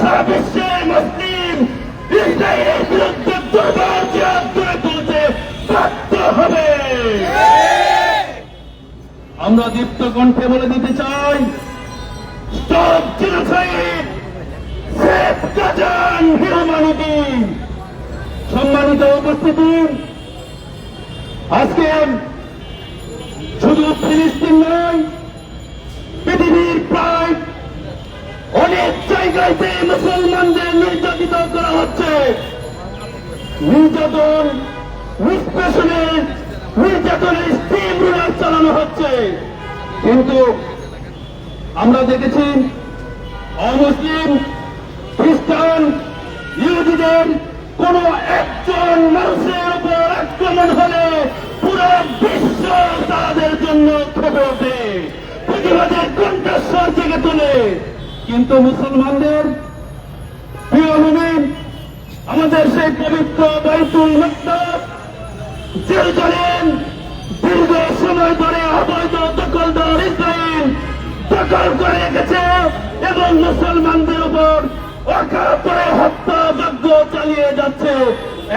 সারা বিশ্বের মুসলিম ইসরায়েলের বিরুদ্ধে দুর্বার জিহাদ গড়ে তুলতে বাধ্য হবে আমরা দীপ্ত কণ্ঠে বলে দিতে চাই স্টপ জেনোসাইড সেভ গাজান হিউম্যানিটি সম্মানিত উপস্থিতি। আজকে শুধু ফিলিস্তিন নয় জায়গাতে মুসলমানদের নির্যাতিত করা হচ্ছে। নির্যাতন, নিষ্পেষণে নির্যাতনের স্টিম রুলার চালানো হচ্ছে। কিন্তু আমরা দেখেছি অমুসলিম, খ্রিস্টান, ইহুদিদের কোন একজন মানুষের উপর আক্রমণ হলে পুরো বিশ্ব তাদের জন্য খেপে ওঠে। প্রতিবাদের কণ্ঠস্বর জেগে তোলে। কিন্তু মুসলমানদের আমাদের সেই পবিত্র মকদস জেরুজালেম দীর্ঘ সময় ধরে অবৈধ দখলদার ইসরায়েল দখল করে রেখেছে এবং মুসলমানদের উপর অকাতরে হত্যা যজ্ঞ চালিয়ে যাচ্ছে।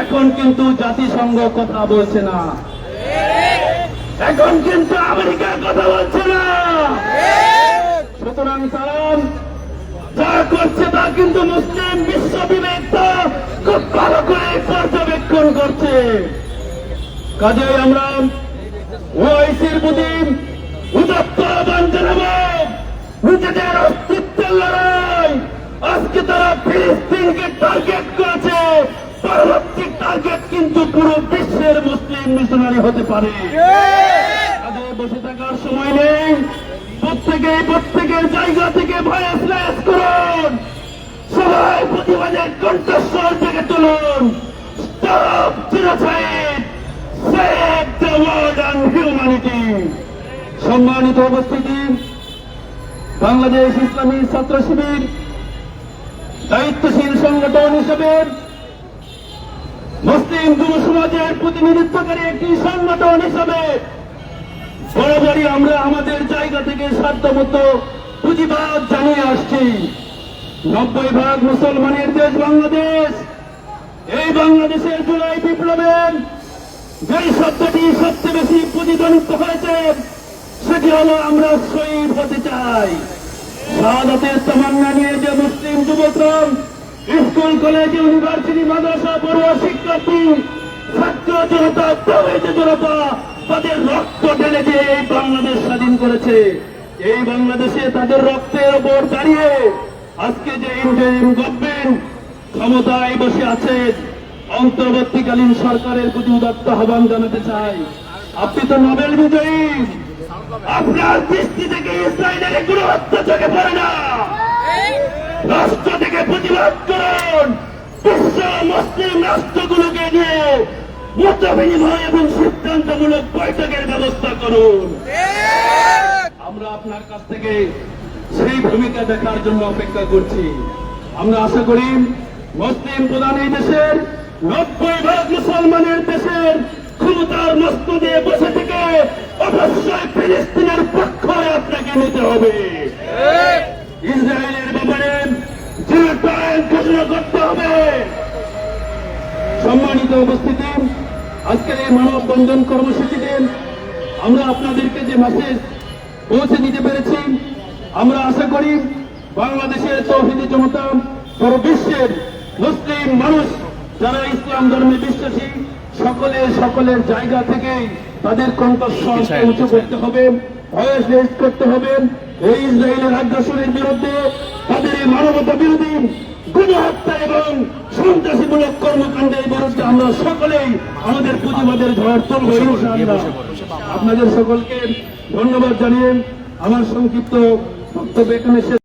এখন কিন্তু জাতিসংঘ কথা বলছে না। এখন কিন্তু আমেরিকা কথা বলছে না সুতরাং তারা যা করছে তা কিন্তু মুসলিম বিশ্ব বিবেক খুব ভালো করে পর্যবেক্ষণ করছে। কাজে আমরা ওআইসির প্রতি উদাত্ত আহ্বান নিজেদের অস্তিত্বের লড়াই। আজকে তারা ফিলিস্তিনকে টার্গেট করেছে। পরবর্তী টার্গেট কিন্তু পুরো বিশ্বের মুসলিম মিশনারি হতে পারে। বসে থাকার সময় নেই। প্রত্যেকে প্রত্যেকের জায়গা থেকে ভয়ে স্ল্যাশ করুন। সবাই প্রতিবাদের কণ্ঠস্বর থেকে তুলুন। Stop genocide save the world and humanity সম্মানিত উপস্থিতি, বাংলাদেশ ইসলামী ছাত্র শিবির, দায়িত্বশীল সংগঠন হিসেবে মুসলিম যুব সমাজের প্রতিনিধিত্বকারী একটি সংগঠন হিসেবে বরাবরই আমরা আমাদের জায়গা থেকে সাধ্যমতো পুঁজিবাদ জানিয়ে আসছি। নব্বই ভাগ মুসলমানের দেশ বাংলাদেশ। এই বাংলাদেশের জুলাই বিপ্লবের যেই শব্দটি সবচেয়ে বেশি প্রতিধ্বনিত হয়েছে, সেটি হলো, আমরা শহীদ হতে চাই। শাহাদাতের তামান্না নিয়ে যে মুসলিম যুবকরা স্কুল, কলেজ, ইউনিভার্সিটি, মাদ্রাসা, পড়ুয়া, শিক্ষার্থী, ছাত্র জনতা প্রবীণ জনতা, তাদের রক্ত ঢেলে যে এই বাংলাদেশ স্বাধীন করেছে। এই বাংলাদেশে তাদের রক্তের ওপর দাঁড়িয়ে আজকে যে ইন্টারিম গভর্নমেন্ট ক্ষমতায় বসে আছে অন্তর্বর্তীকালীন সরকারের প্রতি উদাত্ত আহ্বান জানাতে চাই। আপনি তো নোবেল বিজয়ী। আপনার দৃষ্টি থেকে ইসরায়েলের কোনো হত্যা চোখে পড়ে না। রাষ্ট্র থেকে প্রতিবাদ করুন। বিশ্ব মুসলিম রাষ্ট্রগুলোকে নিয়ে মত বিনিময় এবং সিদ্ধান্তমূলক বৈঠকের ব্যবস্থা করুন। আমরা আপনার কাছ থেকে সেই ভূমিকা দেখার জন্য অপেক্ষা করছি। আমরা আশা করি মুসলিম প্রধান এই দেশের নব্বই ভাগ মুসলমানের দেশের ক্ষমতার মস্ত দিয়ে বসে থেকে অবশ্যই ফিলিস্তিনের পক্ষ আপনাকে নিতে হবে। ইসরায়েলের ব্যাপারে সম্মানিত উপস্থিতি, আজকের এই মানববন্ধন কর্মসূচিতে আমরা আপনাদেরকে যে মেসেজ পৌঁছে দিতে পেরেছি আমরা আশা করি বাংলাদেশের তৌহিদি জনতা পুরো বিশ্বের মুসলিম মানুষ যারা ইসলাম ধর্মে বিশ্বাসী সকলে সকলের জায়গা থেকে তাদের কণ্ঠস্বর উঁচু করতে হবে ভয়েস রেজ করতে হবে। এই ইসরায়েলের আগ্রাসনের বিরুদ্ধে তাদের এই মানবতা বিরোধী গণহত্যা এবং সন্ত্রাসীমূলক কর্মকাণ্ডের বিরুদ্ধে আমরা সকলেই আমাদের পুঁজিবাদের ঝড় তুলব আপনাদের সকলকে ধন্যবাদ জানিয়ে আমার সংক্ষিপ্ত বক্তব্য এখানে শেষ